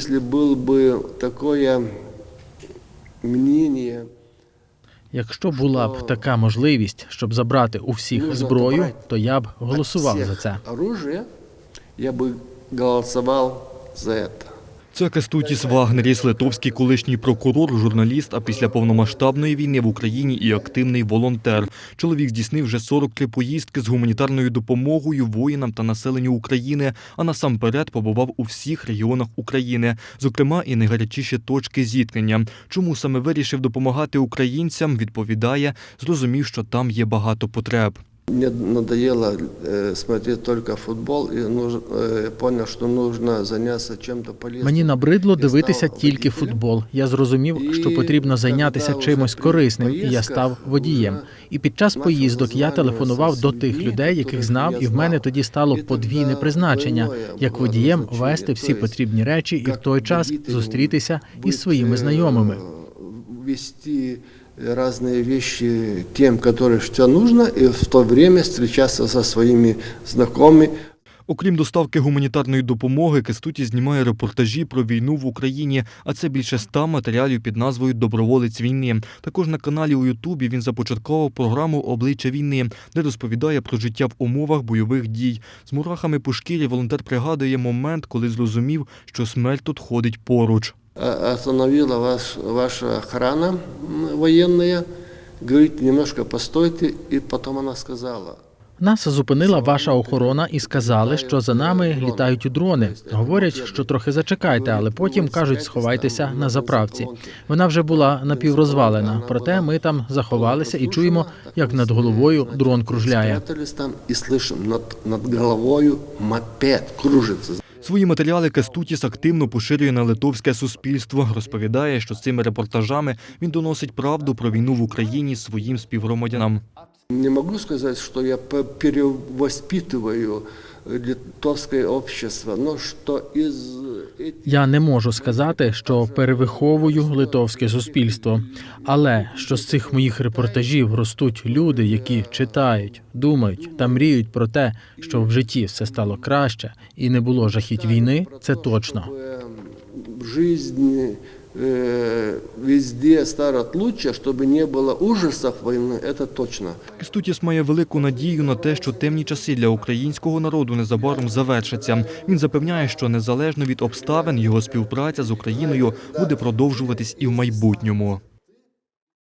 если было бы такое мнение, Якщо була б така можливість, щоб забрати у всіх зброю, то я б голосував от за всех це. оружие, я бы голосовал за это. Це Кестутіс Вагнеріс, литовський колишній прокурор, журналіст, а після повномасштабної війни в Україні і активний волонтер. Чоловік здійснив вже 43 поїздки з гуманітарною допомогою воїнам та населенню України, а насамперед побував у всіх регіонах України, зокрема і найгарячіші точки зіткнення. Чому саме вирішив допомагати українцям, відповідає, зрозумів, що там є багато потреб Мне надоело э, смотреть только футбол, и нуж- э, понял, что нужно заняться чем-то полезным. Мені набридло Я дивитися став тільки водителем. футбол. Я зрозумів, що І потрібно зайнятися когда чимось вже при корисним, і я поїздках став водієм. уже І під час начав поїздок я розмовляти телефонував з до тих людьми, людей, яких яких знав, я і в мене знав. тоді стало І подвійне тоді призначення, двойное як було водієм назначення. вести всі То есть, потрібні речі і в как той час водителем зустрітися быть, із своїми э, знайомими. Вести разные вещи тем, которые что тебе нужно, и в то время встречаться со своими знакомыми. Окрім доставки гуманітарної допомоги, Кестуті знімає репортажі про війну в Україні, а це більше ста матеріалів під назвою Доброволець війни. Також на каналі у Ютубі він започаткував програму Обличчя війни, де розповідає про життя в умовах бойових дій. З мурахами по шкірі волонтер пригадує момент, коли зрозумів, що смерть тут ходить поруч. А- Остановила вас, ваша охрана м, военная, говорит, немножко постойте, и потом она сказала, Нас зупинила ваша охорона і сказали, що за нами літають дрони. Говорять, що трохи зачекайте, але потім кажуть, сховайтеся на заправці. Вона вже була напіврозвалена, проте ми там заховалися і чуємо, як над головою дрон кружляє. И слышим, над, над головою мопед кружится. Свої матеріали Кестутіс активно поширює на литовське суспільство. Розповідає, що з цими репортажами він доносить правду про війну в Україні своїм співгромадянам. Не могу сказать, что я по- перевоспитываю э, литовское общество, но что из этих я не можу сказати, що перевиховую литовське суспільство, але що з цих моїх репортажів ростуть люди, які читають, думають та мріють про те, що в житті все стало краще і не було жахіть війни. Це точно. чтобы жизнь везде станет лучше, чтобы не было ужасов войны, это точно. Кестутіс має велику надію на те, що темні часи для українського народу незабаром завершаться. Він запевняє, що незалежно від обставин його співпраця з Україною буде продовжуватись і в майбутньому.